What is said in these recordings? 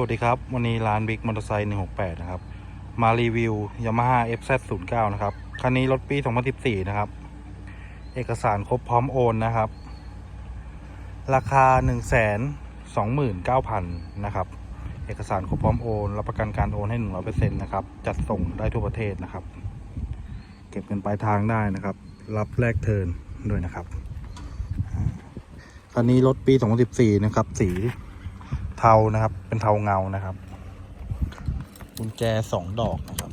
สวัสดีครับ วันนี้ร้านบิ๊กมอเตอร์ไซค์168 นะครับ มารีวิว Yamaha FZ09 นะครับ คันนี้รถปี 2014 นะครับ เอกสารครบพร้อมโอนนะครับ ราคา 129,000 นะครับ เอกสารครบพร้อมโอน รับประกันการโอนให้ 100%นะครับ จัดส่งได้ทั่วประเทศนะครับ เก็บเงินปลายทางได้นะครับ รับแลกเทิร์นด้วยนะครับ คันนี้รถปี 2014 นะครับ สี เทานะครับ เป็นเทาเงานะครับกุญแจสองดอกนะครับ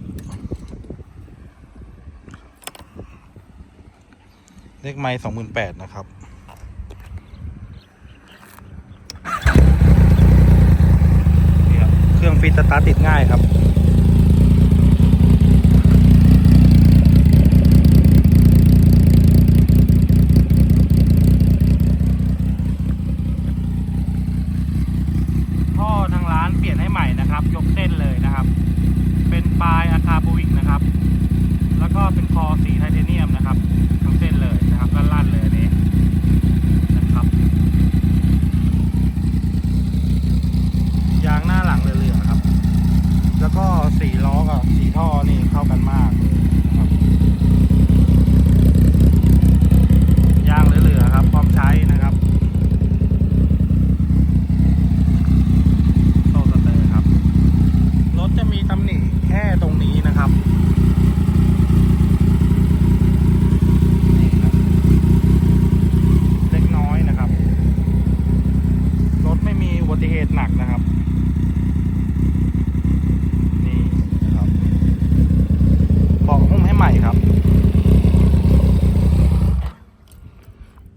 เลขไม้สองหมื่นแปดนะครับนี่ครับ เครื่องฟิตสตาร์ทติดง่ายครับ ท่อทางร้านเปลี่ยน ให้ใหม่นะครับ ยกเส้นเลยนะครับ เป็นปลายอาคาบูวิกนะครับ แล้วก็เป็นคอสีไทเทเนียมนะครับทั้งเส้นเลยนะครับลั่นๆเลยอันนี้นะครับยางหน้าหลังเหลือๆครับ แล้วก็สีล้อกับสีท่อนี่เข้ากันมากเลยนะครับยางเหลือๆครับ พร้อมใช้นะครับ โซ่สเตอร์ครับ รถจะมีตำหนิแค่ตรงนี้นะครับ นี่ครับ เล็กน้อยนะครับ รถไม่มีอุบัติเหตุห นักนะครับ นี่นะครับเบอกหุ้มให้ใหม่ครับ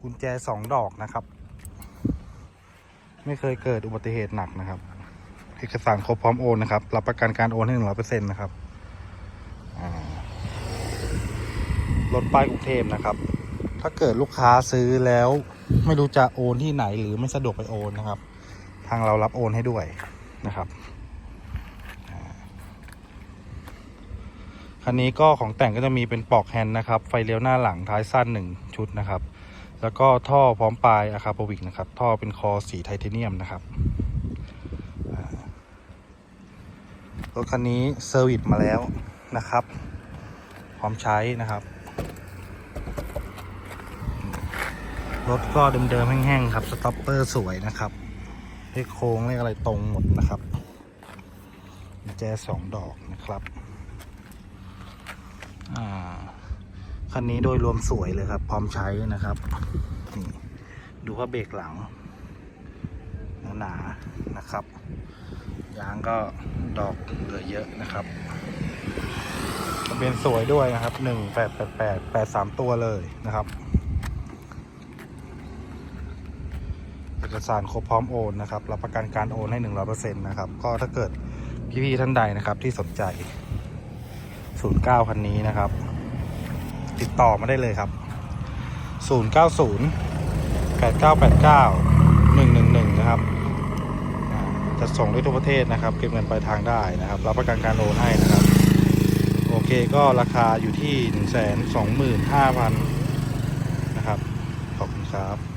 กุญแจสองดอกนะครับ ไม่เคยเกิดอุบัติเหตุหนักนะครับ เอกสารครบพร้อมโอนนะครับ รับประกันการโอนให้หนึ่งร้อยเปอร์เซ็นต์นะครับรถป้ายกรุงเทพนะครับ ถ้าเกิดลูกค้าซื้อแล้วไม่รู้จะโอนที่ไหนหรือไม่สะดวกไปโอนนะครับ ทางเรารับโอนให้ด้วยนะครับคันนี้ก็ของแต่งก็จะมีเป็นปลอกแฮนด์นะครับ ไฟเลี้ยวหน้าหลังท้ายสั้นหนึ่งชุดนะครับ แล้วก็ท่อพร้อมปลายอะคาโปวิกนะครับ ท่อเป็นคอสีไทเทเนียมนะครับรถคันนี้เซอร์วิสมาแล้วนะครับ พร้อมใช้นะครับ รถก็เดิมๆแห้งๆครับ สต็อปเปอร์สวยนะครับ เลขโค้งเลขอะไรตรงหมดนะครับแจสองดอกนะครับอ่าคันนี้โดยรวมสวยเลยครับ พร้อมใช้นะครับนี่ดูว่าเบรกหลังหนาๆนะครับ ยางก็ดอกเหลือเยอะนะครับเบียนสวยด้วยนะครับหนึ่งแปดแปดแปดแปดสามตัวเลยนะครับ เอกสารครบพร้อมโอนนะครับรับประกันการโอนให้หนึ่งร้อยเปอร์เซ็นต์นะครับก็ถ้าเกิดพี่ๆท่านใดนะครับที่สนใจศูนย์เก้าคันนี้นะครับ ติดต่อมาได้เลยครับศูนย์เก้าศูนย์แปดเก้าแปดเก้าหนึ่งหนึ่งหนึ่งนะครับจะส่งได้ทั่วประเทศนะครับ เก็บเงินปลายทางได้นะครับรับประกันการโอนให้นะครับ โอเคก็ราคาอยู่ที่1 2 5 0 0 0นะครับ ขอบคุณครับ